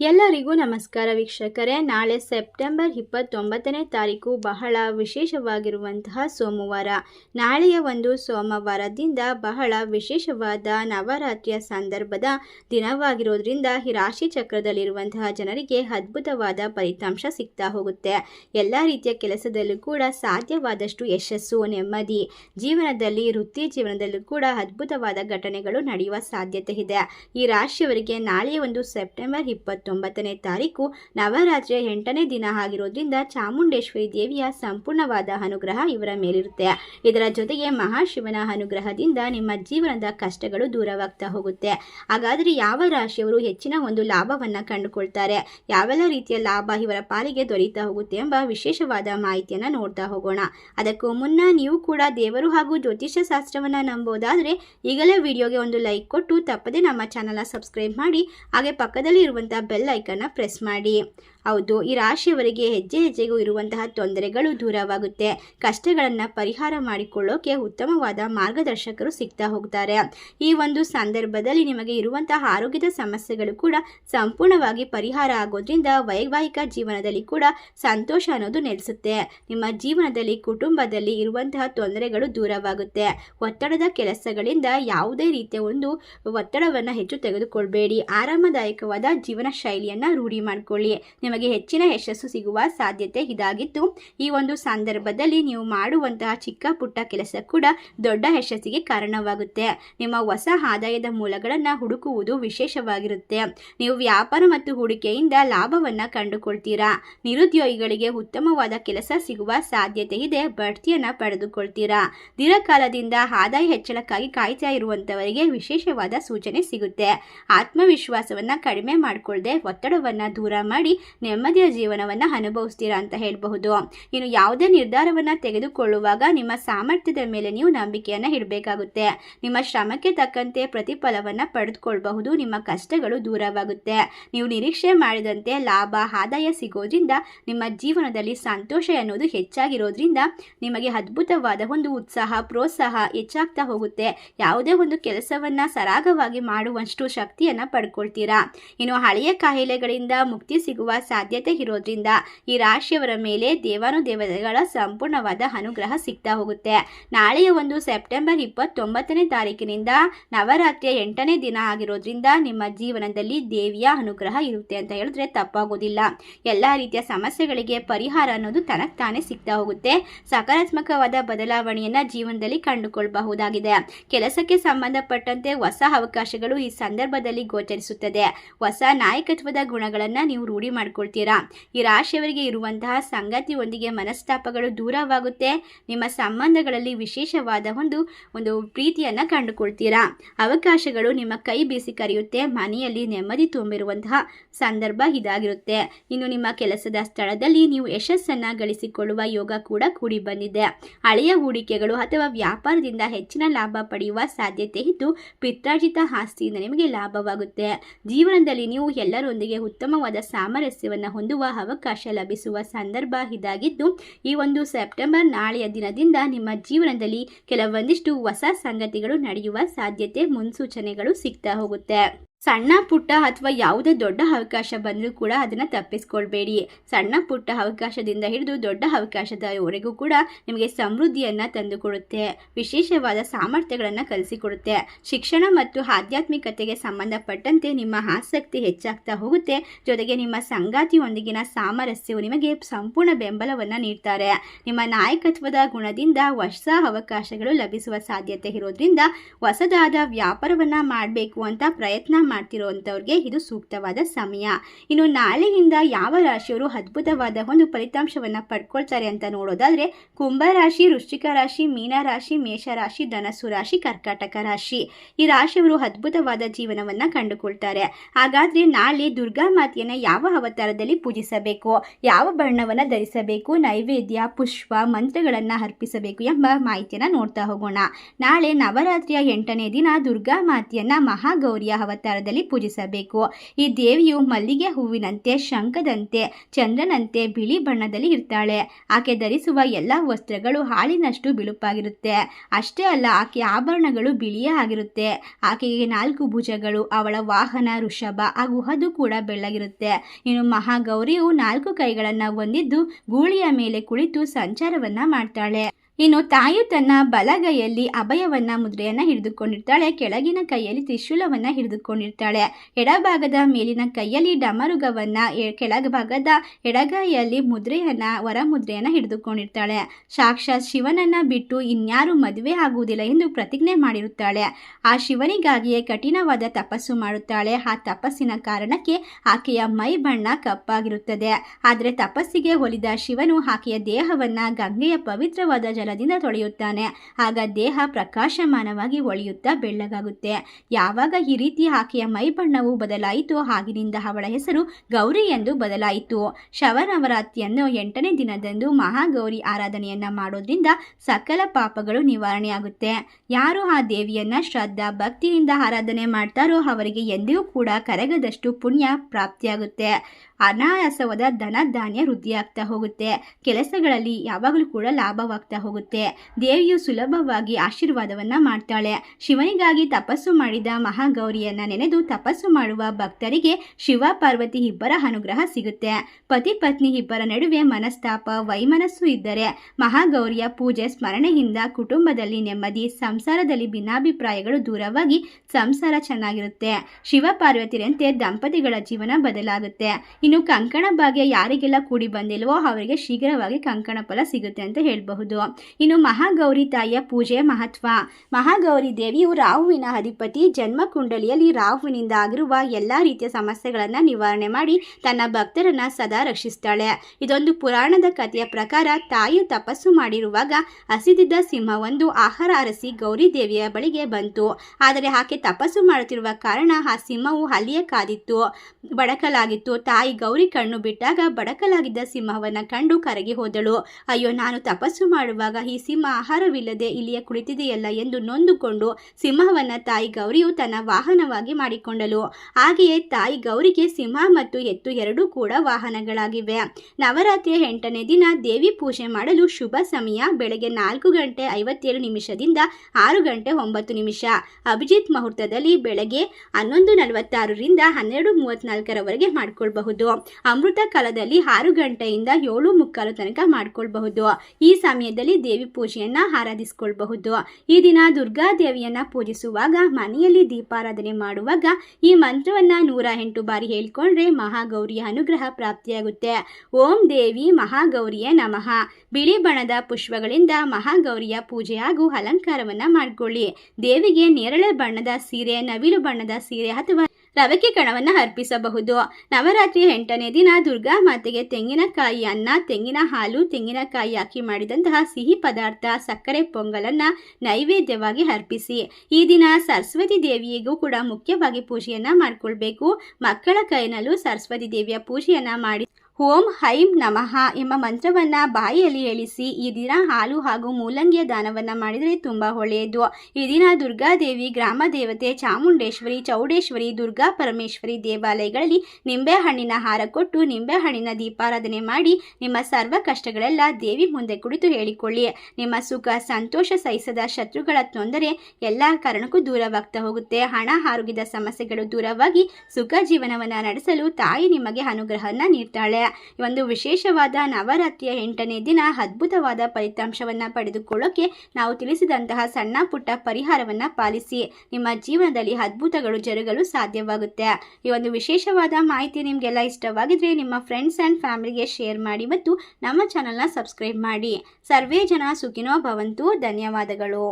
ಎಲ್ಲರಿಗೂ ನಮಸ್ಕಾರ ವೀಕ್ಷಕರೇ. ನಾಳೆ ಸೆಪ್ಟೆಂಬರ್ ಇಪ್ಪತ್ತೊಂಬತ್ತನೇ ತಾರೀಕು ಬಹಳ ವಿಶೇಷವಾಗಿರುವಂತಹ ಸೋಮವಾರ. ನಾಳೆಯ ಒಂದು ಸೋಮವಾರದಿಂದ ಬಹಳ ವಿಶೇಷವಾದ ನವರಾತ್ರಿಯ ಸಂದರ್ಭದ ದಿನವಾಗಿರೋದ್ರಿಂದ ಈ ರಾಶಿ ಚಕ್ರದಲ್ಲಿರುವಂತಹ ಜನರಿಗೆ ಅದ್ಭುತವಾದ ಫಲಿತಾಂಶ ಸಿಗ್ತಾ ಹೋಗುತ್ತೆ. ಎಲ್ಲ ರೀತಿಯ ಕೆಲಸದಲ್ಲೂ ಕೂಡ ಸಾಧ್ಯವಾದಷ್ಟು ಯಶಸ್ಸು, ನೆಮ್ಮದಿ, ಜೀವನದಲ್ಲಿ, ವೃತ್ತಿ ಜೀವನದಲ್ಲೂ ಕೂಡ ಅದ್ಭುತವಾದ ಘಟನೆಗಳು ನಡೆಯುವ ಸಾಧ್ಯತೆ ಇದೆ. ಈ ರಾಶಿಯವರಿಗೆ ನಾಳೆಯ ಒಂದು ಸೆಪ್ಟೆಂಬರ್ ಇಪ್ಪತ್ತೊಂಬತ್ತನೇ ತಾರೀಕು ನವರಾತ್ರಿಯ ಎಂಟನೇ ದಿನ ಆಗಿರೋದ್ರಿಂದ ಚಾಮುಂಡೇಶ್ವರಿ ದೇವಿಯ ಸಂಪೂರ್ಣವಾದ ಅನುಗ್ರಹ ಇವರ ಮೇಲಿರುತ್ತೆ. ಇದರ ಜೊತೆಗೆ ಮಹಾಶಿವನ ಅನುಗ್ರಹದಿಂದ ನಿಮ್ಮ ಜೀವನದ ಕಷ್ಟಗಳು ದೂರವಾಗ್ತಾ ಹೋಗುತ್ತೆ. ಹಾಗಾದರೆ ಯಾವ ರಾಶಿಯವರು ಹೆಚ್ಚಿನ ಒಂದು ಲಾಭವನ್ನು ಕಂಡುಕೊಳ್ತಾರೆ? ಯಾವೆಲ್ಲ ರೀತಿಯ ಲಾಭ ಇವರ ಪಾಲಿಗೆ ದೊರೀತಾ ಹೋಗುತ್ತೆ ಎಂಬ ವಿಶೇಷವಾದ ಮಾಹಿತಿಯನ್ನು ನೋಡ್ತಾ ಹೋಗೋಣ. ಅದಕ್ಕೂ ಮುನ್ನ ನೀವು ಕೂಡ ದೇವರು ಹಾಗೂ ಜ್ಯೋತಿಷ್ಯ ಶಾಸ್ತ್ರವನ್ನು ನಂಬೋದಾದರೆ ಈಗಲೇ ವಿಡಿಯೋಗೆ ಒಂದು ಲೈಕ್ ಕೊಟ್ಟು ತಪ್ಪದೆ ನಮ್ಮ ಚಾನಲ್ನ ಸಬ್ಸ್ಕ್ರೈಬ್ ಮಾಡಿ, ಹಾಗೆ ಪಕ್ಕದಲ್ಲಿ ಇರುವಂಥ ಬೆಲ್ ಐಕನ್ನ ಪ್ರೆಸ್ ಮಾಡಿ. ಹೌದು, ಈ ರಾಶಿಯವರಿಗೆ ಹೆಜ್ಜೆ ಹೆಜ್ಜೆಗೂ ಇರುವಂತಹ ತೊಂದರೆಗಳು ದೂರವಾಗುತ್ತೆ. ಕಷ್ಟಗಳನ್ನು ಪರಿಹಾರ ಮಾಡಿಕೊಳ್ಳೋಕೆ ಉತ್ತಮವಾದ ಮಾರ್ಗದರ್ಶಕರು ಸಿಗ್ತಾ ಹೋಗ್ತಾರೆ. ಈ ಒಂದು ಸಂದರ್ಭದಲ್ಲಿ ನಿಮಗೆ ಇರುವಂತಹ ಆರೋಗ್ಯದ ಸಮಸ್ಯೆಗಳು ಕೂಡ ಸಂಪೂರ್ಣವಾಗಿ ಪರಿಹಾರ ಆಗೋದ್ರಿಂದ ವೈವಾಹಿಕ ಜೀವನದಲ್ಲಿ ಕೂಡ ಸಂತೋಷ ಅನ್ನೋದು ನೆಲೆಸುತ್ತೆ. ನಿಮ್ಮ ಜೀವನದಲ್ಲಿ, ಕುಟುಂಬದಲ್ಲಿ ಇರುವಂತಹ ತೊಂದರೆಗಳು ದೂರವಾಗುತ್ತೆ. ಒತ್ತಡದ ಕೆಲಸಗಳಿಂದ ಯಾವುದೇ ರೀತಿಯ ಒಂದು ಒತ್ತಡವನ್ನು ಹೆಚ್ಚು ತೆಗೆದುಕೊಳ್ಬೇಡಿ. ಆರಾಮದಾಯಕವಾದ ಜೀವನ ಶೈಲಿಯನ್ನು ರೂಢಿ ಮಾಡಿಕೊಳ್ಳಿ. ನಿಮಗೆ ಹೆಚ್ಚಿನ ಯಶಸ್ಸು ಸಿಗುವ ಸಾಧ್ಯತೆ ಇದಾಗಿದ್ದು ಈ ಒಂದು ಸಂದರ್ಭದಲ್ಲಿ ನೀವು ಮಾಡುವಂತಹ ಚಿಕ್ಕ ಪುಟ್ಟ ಕೆಲಸ ಕೂಡ ದೊಡ್ಡ ಯಶಸ್ಸಿಗೆ ಕಾರಣವಾಗುತ್ತೆ. ನಿಮ್ಮ ಹೊಸ ಆದಾಯದ ಮೂಲಗಳನ್ನು ಹುಡುಕುವುದು ವಿಶೇಷವಾಗಿರುತ್ತೆ. ನೀವು ವ್ಯಾಪಾರ ಮತ್ತು ಹೂಡಿಕೆಯಿಂದ ಲಾಭವನ್ನು ಕಂಡುಕೊಳ್ತೀರಾ? ನಿರುದ್ಯೋಗಿಗಳಿಗೆ ಉತ್ತಮವಾದ ಕೆಲಸ ಸಿಗುವ ಸಾಧ್ಯತೆ ಇದೆ. ಬಡ್ತಿಯನ್ನು ಪಡೆದುಕೊಳ್ತೀರಾ? ದೀರ್ಘಕಾಲದಿಂದ ಆದಾಯ ಹೆಚ್ಚಳಕ್ಕಾಗಿ ಕಾಯ್ತಾ ಇರುವಂತವರಿಗೆ ವಿಶೇಷವಾದ ಸೂಚನೆ ಸಿಗುತ್ತೆ. ಆತ್ಮವಿಶ್ವಾಸವನ್ನು ಕಡಿಮೆ ಮಾಡಿಕೊಳ್ಳದೆ ಒತ್ತಡವನ್ನು ದೂರ ಮಾಡಿ ನೆಮ್ಮದಿಯ ಜೀವನವನ್ನು ಅನುಭವಿಸ್ತೀರಾ ಅಂತ ಹೇಳಬಹುದು. ಇನ್ನು ಯಾವುದೇ ನಿರ್ಧಾರವನ್ನು ತೆಗೆದುಕೊಳ್ಳುವಾಗ ನಿಮ್ಮ ಸಾಮರ್ಥ್ಯದ ಮೇಲೆ ನೀವು ನಂಬಿಕೆಯನ್ನು ಇಡಬೇಕಾಗುತ್ತೆ. ನಿಮ್ಮ ಶ್ರಮಕ್ಕೆ ತಕ್ಕಂತೆ ಪ್ರತಿಫಲವನ್ನು ಪಡೆದುಕೊಳ್ಬಹುದು, ನಿಮ್ಮ ಕಷ್ಟಗಳು ದೂರವಾಗುತ್ತೆ. ನೀವು ನಿರೀಕ್ಷೆ ಮಾಡಿದಂತೆ ಲಾಭ, ಆದಾಯ ಸಿಗೋದ್ರಿಂದ ನಿಮ್ಮ ಜೀವನದಲ್ಲಿ ಸಂತೋಷ ಅನ್ನೋದು ಹೆಚ್ಚಾಗಿರೋದ್ರಿಂದ ನಿಮಗೆ ಅದ್ಭುತವಾದ ಒಂದು ಉತ್ಸಾಹ, ಪ್ರೋತ್ಸಾಹ ಹೆಚ್ಚಾಗ್ತಾ ಹೋಗುತ್ತೆ. ಯಾವುದೇ ಒಂದು ಕೆಲಸವನ್ನು ಸರಾಗವಾಗಿ ಮಾಡುವಷ್ಟು ಶಕ್ತಿಯನ್ನು ಪಡ್ಕೊಳ್ತೀರಾ. ಇನ್ನು ಹಳೆಯ ಕಾಯಿಲೆಗಳಿಂದ ಮುಕ್ತಿ ಸಿಗುವ ಸಾಧ್ಯತೆ ಇರೋದ್ರಿಂದ ಈ ರಾಶಿಯವರ ಮೇಲೆ ದೇವಾನುದೇವತೆಗಳ ಸಂಪೂರ್ಣವಾದ ಅನುಗ್ರಹ ಸಿಗ್ತಾ ಹೋಗುತ್ತೆ. ನಾಳೆಯ ಒಂದು ಸೆಪ್ಟೆಂಬರ್ ಇಪ್ಪತ್ತೊಂಬತ್ತನೇ ತಾರೀಕಿನಿಂದ ನವರಾತ್ರಿಯ ಎಂಟನೇ ದಿನ ಆಗಿರೋದ್ರಿಂದ ನಿಮ್ಮ ಜೀವನದಲ್ಲಿ ದೇವಿಯ ಅನುಗ್ರಹ ಇರುತ್ತೆ ಅಂತ ಹೇಳಿದ್ರೆ ತಪ್ಪಾಗೋದಿಲ್ಲ. ಎಲ್ಲ ರೀತಿಯ ಸಮಸ್ಯೆಗಳಿಗೆ ಪರಿಹಾರ ಅನ್ನೋದು ತನಗೆ ತಾನೇ ಸಿಗ್ತಾ ಹೋಗುತ್ತೆ. ಸಕಾರಾತ್ಮಕವಾದ ಬದಲಾವಣೆಯನ್ನ ಜೀವನದಲ್ಲಿ ಕಂಡುಕೊಳ್ಳಬಹುದಾಗಿದೆ ಕೆಲಸಕ್ಕೆ ಸಂಬಂಧಪಟ್ಟಂತೆ ಹೊಸ ಅವಕಾಶಗಳು ಈ ಸಂದರ್ಭದಲ್ಲಿ ಗೋಚರಿಸುತ್ತದೆ. ಹೊಸ ನಾಯಕತ್ವದ ಗುಣಗಳನ್ನು ನೀವು ರೂಢಿ ಮಾಡ್ಕೊಳ್ತೀರಾ ಈ ರಾಶಿಯವರಿಗೆ ಇರುವಂತಹ ಸಂಗತಿಯೊಂದಿಗೆ ಮನಸ್ತಾಪಗಳು ದೂರವಾಗುತ್ತೆ. ನಿಮ್ಮ ಸಂಬಂಧಗಳಲ್ಲಿ ವಿಶೇಷವಾದ ಒಂದು ಒಂದು ಪ್ರೀತಿಯನ್ನು ಕಂಡುಕೊಳ್ತೀರಾ? ಅವಕಾಶಗಳು ನಿಮ್ಮ ಕೈ ಬೀಸಿ ಕರೆಯುತ್ತೆ. ಮನೆಯಲ್ಲಿ ನೆಮ್ಮದಿ ತುಂಬಿರುವಂತಹ ಸಂದರ್ಭ ಇದಾಗಿರುತ್ತೆ. ಇನ್ನು ನಿಮ್ಮ ಕೆಲಸದ ಸ್ಥಳದಲ್ಲಿ ನೀವು ಯಶಸ್ಸನ್ನು ಗಳಿಸಿಕೊಳ್ಳುವ ಯೋಗ ಕೂಡ ಕೂಡಿ ಬಂದಿದೆ. ಹಳೆಯ ಹೂಡಿಕೆಗಳು ಅಥವಾ ವ್ಯಾಪಾರದಿಂದ ಹೆಚ್ಚಿನ ಲಾಭ ಪಡೆಯುವ ಸಾಧ್ಯತೆ ಇದ್ದು, ಪಿತ್ರಾರ್ಜಿತ ಆಸ್ತಿಯಿಂದ ನಿಮಗೆ ಲಾಭವಾಗುತ್ತೆ. ಜೀವನದಲ್ಲಿ ನೀವು ಎಲ್ಲರೊಂದಿಗೆ ಉತ್ತಮವಾದ ಸಾಮರಸ್ಯವನ್ನು ಹೊಂದುವ ಅವಕಾಶ ಲಭಿಸುವ ಸಂದರ್ಭ ಇದಾಗಿದ್ದು, ಈ ಒಂದು ಸೆಪ್ಟೆಂಬರ್ ನಾಳೆಯ ದಿನದಿಂದ ನಿಮ್ಮ ಜೀವನದಲ್ಲಿ ಕೆಲವೊಂದಿಷ್ಟು ಹೊಸ ಸಂಗತಿಗಳು ನಡೆಯುವ ಸಾಧ್ಯತೆ ಮುನ್ಸೂಚನೆಗಳು ಸಿಗ್ತಾ ಹೋಗುತ್ತೆ. ಸಣ್ಣ ಪುಟ್ಟ ಅಥವಾ ಯಾವುದೇ ದೊಡ್ಡ ಅವಕಾಶ ಬಂದರೂ ಕೂಡ ಅದನ್ನು ತಪ್ಪಿಸ್ಕೊಳ್ಬೇಡಿ. ಸಣ್ಣ ಪುಟ್ಟ ಅವಕಾಶದಿಂದ ಹಿಡಿದು ದೊಡ್ಡ ಅವಕಾಶದವರೆಗೂ ಕೂಡ ನಿಮಗೆ ಸಮೃದ್ಧಿಯನ್ನು ತಂದುಕೊಡುತ್ತೆ. ವಿಶೇಷವಾದ ಸಾಮರ್ಥ್ಯಗಳನ್ನು ಕಲಿಸಿಕೊಡುತ್ತೆ. ಶಿಕ್ಷಣ ಮತ್ತು ಆಧ್ಯಾತ್ಮಿಕತೆಗೆ ಸಂಬಂಧಪಟ್ಟಂತೆ ನಿಮ್ಮ ಆಸಕ್ತಿ ಹೆಚ್ಚಾಗ್ತಾ ಹೋಗುತ್ತೆ. ಜೊತೆಗೆ ನಿಮ್ಮ ಸಂಗಾತಿಯೊಂದಿಗಿನ ಸಾಮರಸ್ಯವು ನಿಮಗೆ ಸಂಪೂರ್ಣ ಬೆಂಬಲವನ್ನು ನೀಡ್ತಾರೆ. ನಿಮ್ಮ ನಾಯಕತ್ವದ ಗುಣದಿಂದ ಹೊಸ ಅವಕಾಶಗಳು ಲಭಿಸುವ ಸಾಧ್ಯತೆ ಇರೋದ್ರಿಂದ ಹೊಸದಾದ ವ್ಯಾಪಾರವನ್ನು ಮಾಡಬೇಕು ಅಂತ ಪ್ರಯತ್ನ ಮಾಡ್ತಿರೋವಂಥವ್ರಿಗೆ ಇದು ಸೂಕ್ತವಾದ ಸಮಯ. ಇನ್ನು ನಾಳೆಯಿಂದ ಯಾವ ರಾಶಿಯವರು ಅದ್ಭುತವಾದ ಒಂದು ಫಲಿತಾಂಶವನ್ನು ಪಡ್ಕೊಳ್ತಾರೆ ಅಂತ ನೋಡೋದಾದ್ರೆ ಕುಂಭರಾಶಿ ವೃಶ್ಚಿಕ ರಾಶಿ ಮೀನರಾಶಿ ಮೇಷರಾಶಿ ಧನಸು ರಾಶಿ, ಕರ್ಕಾಟಕ ರಾಶಿ ಈ ರಾಶಿಯವರು ಅದ್ಭುತವಾದ ಜೀವನವನ್ನು ಕಂಡುಕೊಳ್ತಾರೆ. ಹಾಗಾದರೆ ನಾಳೆ ದುರ್ಗಾ ಮಾತೆಯನ್ನು ಯಾವ ಅವತಾರದಲ್ಲಿ ಪೂಜಿಸಬೇಕು, ಯಾವ ಬಣ್ಣವನ್ನು ಧರಿಸಬೇಕು, ನೈವೇದ್ಯ, ಪುಷ್ಪ, ಮಂತ್ರಗಳನ್ನು ಅರ್ಪಿಸಬೇಕು ಎಂಬ ಮಾಹಿತಿಯನ್ನು ನೋಡ್ತಾ ಹೋಗೋಣ. ನಾಳೆ ನವರಾತ್ರಿಯ ಎಂಟನೇ ದಿನ ದುರ್ಗಾ ಮಾತೆಯನ್ನು ಮಹಾಗೌರಿಯ ಅವತಾರ ಅಲಂಕಾರದಲ್ಲಿ ಪೂಜಿಸಬೇಕು. ಈ ದೇವಿಯು ಮಲ್ಲಿಗೆ ಹೂವಿನಂತೆ, ಶಂಖದಂತೆ, ಚಂದ್ರನಂತೆ ಬಿಳಿ ಬಣ್ಣದಲ್ಲಿ ಇರ್ತಾಳೆ. ಆಕೆ ಧರಿಸುವ ಎಲ್ಲ ವಸ್ತ್ರಗಳು ಹಾಲಿನಷ್ಟು ಬಿಳುಪಾಗಿರುತ್ತೆ. ಅಷ್ಟೇ ಅಲ್ಲ, ಆಕೆ ಆಭರಣಗಳು ಬಿಳಿಯೇ ಆಗಿರುತ್ತೆ. ಆಕೆಗೆ ನಾಲ್ಕು ಭುಜಗಳು, ಅವಳ ವಾಹನ, ಋಷಭ ಹಾಗೂ ಅದು ಕೂಡ ಬೆಳ್ಳಗಿರುತ್ತೆ. ಇನ್ನು ಮಹಾಗೌರಿಯು ನಾಲ್ಕು ಕೈಗಳನ್ನು ಹೊಂದಿದ್ದು, ಗೂಳಿಯ ಮೇಲೆ ಕುಳಿತು ಸಂಚಾರವನ್ನ ಮಾಡ್ತಾಳೆ. ಇನ್ನು ತಾಯಿ ತನ್ನ ಬಲಗೈಯಲ್ಲಿ ಅಭಯವನ್ನ ಮುದ್ರೆಯನ್ನ ಹಿಡಿದುಕೊಂಡಿರ್ತಾಳೆ. ಕೆಳಗಿನ ಕೈಯಲ್ಲಿ ತ್ರಿಶೂಲವನ್ನ ಹಿಡಿದುಕೊಂಡಿರ್ತಾಳೆ. ಎಡಭಾಗದ ಮೇಲಿನ ಕೈಯಲ್ಲಿ ಡಮರುಗವನ್ನ ಕೆಳಭಾಗದ ಎಡಗೈಯಲ್ಲಿ ಮುದ್ರೆಯನ್ನ ವರ ಮುದ್ರೆಯನ್ನ ಹಿಡಿದುಕೊಂಡಿರ್ತಾಳೆ. ಸಾಕ್ಷಾತ್ ಶಿವನನ್ನ ಬಿಟ್ಟು ಇನ್ಯಾರು ಮದುವೆ ಆಗುವುದಿಲ್ಲ ಎಂದು ಪ್ರತಿಜ್ಞೆ ಮಾಡಿರುತ್ತಾಳೆ. ಆ ಶಿವನಿಗಾಗಿಯೇ ಕಠಿಣವಾದ ತಪಸ್ಸು ಮಾಡುತ್ತಾಳೆ. ಆ ತಪಸ್ಸಿನ ಕಾರಣಕ್ಕೆ ಆಕೆಯ ಮೈ ಬಣ್ಣ ಕಪ್ಪಾಗಿರುತ್ತದೆ. ಆದರೆ ತಪಸ್ಸಿಗೆ ಒಲಿದ ಶಿವನು ಆಕೆಯ ದೇಹವನ್ನ ಗಂಗೆಯ ಪವಿತ್ರವಾದ ಜಲದಿಂದ ತೊಳೆಯುತ್ತಾನೆ. ಆಗ ದೇಹ ಪ್ರಕಾಶಮಾನವಾಗಿ ಒಳೆಯುತ್ತಾ ಬೆಳ್ಳಗಾಗುತ್ತೆ. ಯಾವಾಗ ಈ ರೀತಿ ಆಕೆಯ ಮೈ ಬಣ್ಣವು ಬದಲಾಯಿತು ಆಗಿನಿಂದ ಅವಳ ಹೆಸರು ಗೌರಿ ಎಂದು ಬದಲಾಯಿತು. ಶವನವರಾತ್ರಿಯನ್ನು ಎಂಟನೇ ದಿನದಂದು ಮಹಾಗೌರಿ ಆರಾಧನೆಯನ್ನ ಮಾಡೋದ್ರಿಂದ ಸಕಲ ಪಾಪಗಳು ನಿವಾರಣೆಯಾಗುತ್ತೆ. ಯಾರು ಆ ದೇವಿಯನ್ನ ಶ್ರದ್ಧಾ ಭಕ್ತಿಯಿಂದ ಆರಾಧನೆ ಮಾಡ್ತಾರೋ ಅವರಿಗೆ ಎಂದಿಗೂ ಕೂಡ ಕರಗದಷ್ಟು ಪುಣ್ಯ ಪ್ರಾಪ್ತಿಯಾಗುತ್ತೆ. ಅನಾಯಾಸವಾದ ಧನ ಧಾನ್ಯ ವೃದ್ಧಿಯಾಗ್ತಾ ಹೋಗುತ್ತೆ. ಕೆಲಸಗಳಲ್ಲಿ ಯಾವಾಗಲೂ ಕೂಡ ಲಾಭವಾಗ್ತಾ ಹೋಗುತ್ತೆ. ದೇವಿಯು ಸುಲಭವಾಗಿ ಆಶೀರ್ವಾದವನ್ನ ಮಾಡ್ತಾಳೆ. ಶಿವನಿಗಾಗಿ ತಪಸ್ಸು ಮಾಡಿದ ಮಹಾಗೌರಿಯನ್ನ ನೆನೆದು ತಪಸ್ಸು ಮಾಡುವ ಭಕ್ತರಿಗೆ ಶಿವ, ಪಾರ್ವತಿ ಇಬ್ಬರ ಅನುಗ್ರಹ ಸಿಗುತ್ತೆ. ಪತಿ ಪತ್ನಿ ಇಬ್ಬರ ನಡುವೆ ಮನಸ್ತಾಪ, ವೈಮನಸ್ಸು ಇದ್ದರೆ ಮಹಾಗೌರಿಯ ಪೂಜೆ ಸ್ಮರಣೆಯಿಂದ ಕುಟುಂಬದಲ್ಲಿ ನೆಮ್ಮದಿ, ಸಂಸಾರದಲ್ಲಿ ಭಿನ್ನಾಭಿಪ್ರಾಯಗಳು ದೂರವಾಗಿ ಸಂಸಾರ ಚೆನ್ನಾಗಿರುತ್ತೆ. ಶಿವ, ಪಾರ್ವತಿರಂತೆ ದಂಪತಿಗಳ ಜೀವನ ಬದಲಾಗುತ್ತೆ. ಇನ್ನು ಕಂಕಣ ಭಾಗ್ಯ ಯಾರಿಗೆಲ್ಲ ಕೂಡಿ ಬಂದಿಲ್ವೋ ಅವರಿಗೆ ಶೀಘ್ರವಾಗಿ ಕಂಕಣ ಫಲ ಸಿಗುತ್ತೆ ಅಂತ ಹೇಳಬಹುದು. ಇನ್ನು ಮಹಾಗೌರಿ ತಾಯಿಯ ಪೂಜೆಯ ಮಹತ್ವ. ಮಹಾಗೌರಿ ದೇವಿಯು ರಾಹುವಿನ ಅಧಿಪತಿ ಜನ್ಮ ಕುಂಡಲಿಯಲ್ಲಿ ರಾಹುವಿನಿಂದ ಆಗಿರುವ ಎಲ್ಲ ರೀತಿಯ ಸಮಸ್ಯೆಗಳನ್ನು ನಿವಾರಣೆ ಮಾಡಿ ತನ್ನ ಭಕ್ತರನ್ನ ಸದಾ ರಕ್ಷಿಸ್ತಾಳೆ. ಇದೊಂದು ಪುರಾಣದ ಕಥೆಯ ಪ್ರಕಾರ ತಾಯಿಯು ತಪಸ್ಸು ಮಾಡಿರುವಾಗ ಹಸಿದಿದ್ದ ಸಿಂಹವೊಂದು ಆಹಾರ ಅರಸಿ ಗೌರಿ ದೇವಿಯ ಬಳಿಗೆ ಬಂತು. ಆದರೆ ಆಕೆ ತಪಸ್ಸು ಮಾಡುತ್ತಿರುವ ಕಾರಣ ಆ ಸಿಂಹವು ಅಲ್ಲಿಯೇ ಕಾದಿತ್ತು. ಬಡಕಲಾಗಿತ್ತು. ತಾಯಿ ಗೌರಿ ಕಣ್ಣು ಬಿಟ್ಟಾಗ ಬಡಕಲಾಗಿದ್ದ ಸಿಂಹವನ್ನ ಕಂಡು ಕರಗಿ ಹೋದಳು. ಅಯ್ಯೋ, ನಾನು ತಪಸ್ಸು ಮಾಡುವಾಗ ಈ ಸಿಂಹ ಆಹಾರವಿಲ್ಲದೆ ಇಲ್ಲಿಯೇ ಕುಳಿತಿದೆಯಲ್ಲ ಎಂದು ನೊಂದುಕೊಂಡು ಸಿಂಹವನ್ನ ತಾಯಿ ಗೌರಿಯು ತನ್ನ ವಾಹನವಾಗಿ ಮಾಡಿಕೊಂಡಳು. ಹಾಗೆಯೇ ತಾಯಿ ಗೌರಿಗೆ ಸಿಂಹ ಮತ್ತು ಎತ್ತು ಎರಡೂ ಕೂಡ ವಾಹನಗಳಾಗಿವೆ. ನವರಾತ್ರಿಯ ಎಂಟನೇ ದಿನ ದೇವಿ ಪೂಜೆ ಮಾಡಲು ಶುಭ ಸಮಯ ಬೆಳಗ್ಗೆ ನಾಲ್ಕು ಗಂಟೆ ಐವತ್ತೇಳು ನಿಮಿಷದಿಂದ ಆರು ಗಂಟೆ ಒಂಬತ್ತು ನಿಮಿಷ. ಅಭಿಜಿತ್ ಮುಹೂರ್ತದಲ್ಲಿ ಬೆಳಗ್ಗೆ ಹನ್ನೊಂದು ನಲವತ್ತಾರರಿಂದ ಹನ್ನೆರಡು ಮೂವತ್ತ್ನಾಲ್ಕರವರೆಗೆ ಮಾಡಿಕೊಳ್ಬಹುದು. ಅಮೃತ ಕಾಲದಲ್ಲಿ ಆರು ಗಂಟೆಯಿಂದ ಏಳು ಮುಕ್ಕಾಲು ತನಕ ಮಾಡಿಕೊಳ್ಬಹುದು. ಈ ಸಮಯದಲ್ಲಿ ದೇವಿ ಪೂಜೆಯನ್ನ ಆರಾಧಿಸಿಕೊಳ್ಬಹುದು. ಈ ದಿನ ದುರ್ಗಾ ದೇವಿಯನ್ನ ಪೂಜಿಸುವಾಗ, ಮನೆಯಲ್ಲಿ ದೀಪಾರಾಧನೆ ಮಾಡುವಾಗ ಈ ಮಂತ್ರವನ್ನ ನೂರ ಎಂಟು ಬಾರಿ ಹೇಳ್ಕೊಂಡ್ರೆ ಮಹಾಗೌರಿಯ ಅನುಗ್ರಹ ಪ್ರಾಪ್ತಿಯಾಗುತ್ತೆ. ಓಂ ದೇವಿ ಮಹಾಗೌರಿಯ ನಮಃ. ಬಿಳಿ ಬಣ್ಣದ ಪುಷ್ಪಗಳಿಂದ ಮಹಾಗೌರಿಯ ಪೂಜೆ ಹಾಗೂ ಅಲಂಕಾರವನ್ನ ಮಾಡಿಕೊಳ್ಳಿ. ದೇವಿಗೆ ನೇರಳೆ ಬಣ್ಣದ ಸೀರೆ, ನವಿಲು ಬಣ್ಣದ ಸೀರೆ ಅಥವಾ ರವಕೆ ಕಣವನ್ನು ಅರ್ಪಿಸಬಹುದು. ನವರಾತ್ರಿಯ ಎಂಟನೇ ದಿನ ದುರ್ಗಾ ಮಾತೆಗೆ ತೆಂಗಿನಕಾಯಿ ಅನ್ನ, ತೆಂಗಿನ ಹಾಲು, ತೆಂಗಿನಕಾಯಿ ಹಾಕಿ ಮಾಡಿದಂತಹ ಸಿಹಿ ಪದಾರ್ಥ, ಸಕ್ಕರೆ ಪೊಂಗಲನ್ನ ನೈವೇದ್ಯವಾಗಿ ಅರ್ಪಿಸಿ. ಈ ದಿನ ಸರಸ್ವತಿ ದೇವಿಯಿಗೂ ಕೂಡ ಮುಖ್ಯವಾಗಿ ಪೂಜೆಯನ್ನು ಮಾಡಿಕೊಳ್ಬೇಕು. ಮಕ್ಕಳ ಕೈನಲ್ಲೂ ಸರಸ್ವತಿ ದೇವಿಯ ಪೂಜೆಯನ್ನು ಮಾಡಿ ಓಂ ಹೈಂ ನಮಃ ಎಂಬ ಮಂತ್ರವನ್ನ ಬಾಯಿಯಲ್ಲಿ ಎಳಿಸಿ ಈ ದಿನ ಹಾಲು ಹಾಗೂ ಮೂಲಂಗಿಯ ದಾನವನ್ನ ಮಾಡಿದರೆ ತುಂಬಾ ಒಳ್ಳೆಯದು. ಈ ದಿನ ದುರ್ಗಾದೇವಿ ಗ್ರಾಮ ದೇವತೆ ಚಾಮುಂಡೇಶ್ವರಿ, ಚೌಡೇಶ್ವರಿ, ದುರ್ಗಾ ಪರಮೇಶ್ವರಿ ದೇವಾಲಯಗಳಲ್ಲಿ ನಿಂಬೆಹಣ್ಣಿನ ಹಾರ ಕೊಟ್ಟು ನಿಂಬೆಹಣ್ಣಿನ ದೀಪಾರಾಧನೆ ಮಾಡಿ ನಿಮ್ಮ ಸರ್ವ ಕಷ್ಟಗಳೆಲ್ಲ ದೇವಿ ಮುಂದೆ ಕುಳಿತು ಹೇಳಿಕೊಳ್ಳಿ. ನಿಮ್ಮ ಸುಖ, ಸಂತೋಷ ಸಹಿಸದ ಶತ್ರುಗಳ ತೊಂದರೆ ಎಲ್ಲ ಕಾರಣಕ್ಕೂ ದೂರವಾಗ್ತಾ ಹೋಗುತ್ತೆ. ಹಣ, ಆರೋಗ್ಯದ ಸಮಸ್ಯೆಗಳು ದೂರವಾಗಿ ಸುಖ ಜೀವನವನ್ನು ನಡೆಸಲು ತಾಯಿ ನಿಮಗೆ ಅನುಗ್ರಹನ ನೀಡ್ತಾಳೆ. ಒಂದು ವಿಶೇಷವಾದ ನವರಾತ್ರಿಯ ಎಂಟನೇ ದಿನ ಅದ್ಭುತವಾದ ಫಲಿತಾಂಶವನ್ನು ಪಡೆದುಕೊಳ್ಳೋಕೆ ನಾವು ತಿಳಿಸಿದಂತಹ ಸಣ್ಣ ಪುಟ್ಟ ಪರಿಹಾರವನ್ನು ಪಾಲಿಸಿ. ನಿಮ್ಮ ಜೀವನದಲ್ಲಿ ಅದ್ಭುತಗಳು ಜರುಗಲು ಸಾಧ್ಯವಾಗುತ್ತೆ. ಈ ಒಂದು ವಿಶೇಷವಾದ ಮಾಹಿತಿ ನಿಮಗೆಲ್ಲ ಇಷ್ಟವಾಗಿದ್ರೆ ನಿಮ್ಮ ಫ್ರೆಂಡ್ಸ್ ಆ್ಯಂಡ್ ಫ್ಯಾಮಿಲಿಗೆ ಶೇರ್ ಮಾಡಿ ಮತ್ತು ನಮ್ಮ ಚಾನಲ್ನ ಸಬ್ಸ್ಕ್ರೈಬ್ ಮಾಡಿ. ಸರ್ವೇ ಜನ ಸುಖಿನೋ ಭವಂತು. ಧನ್ಯವಾದಗಳು.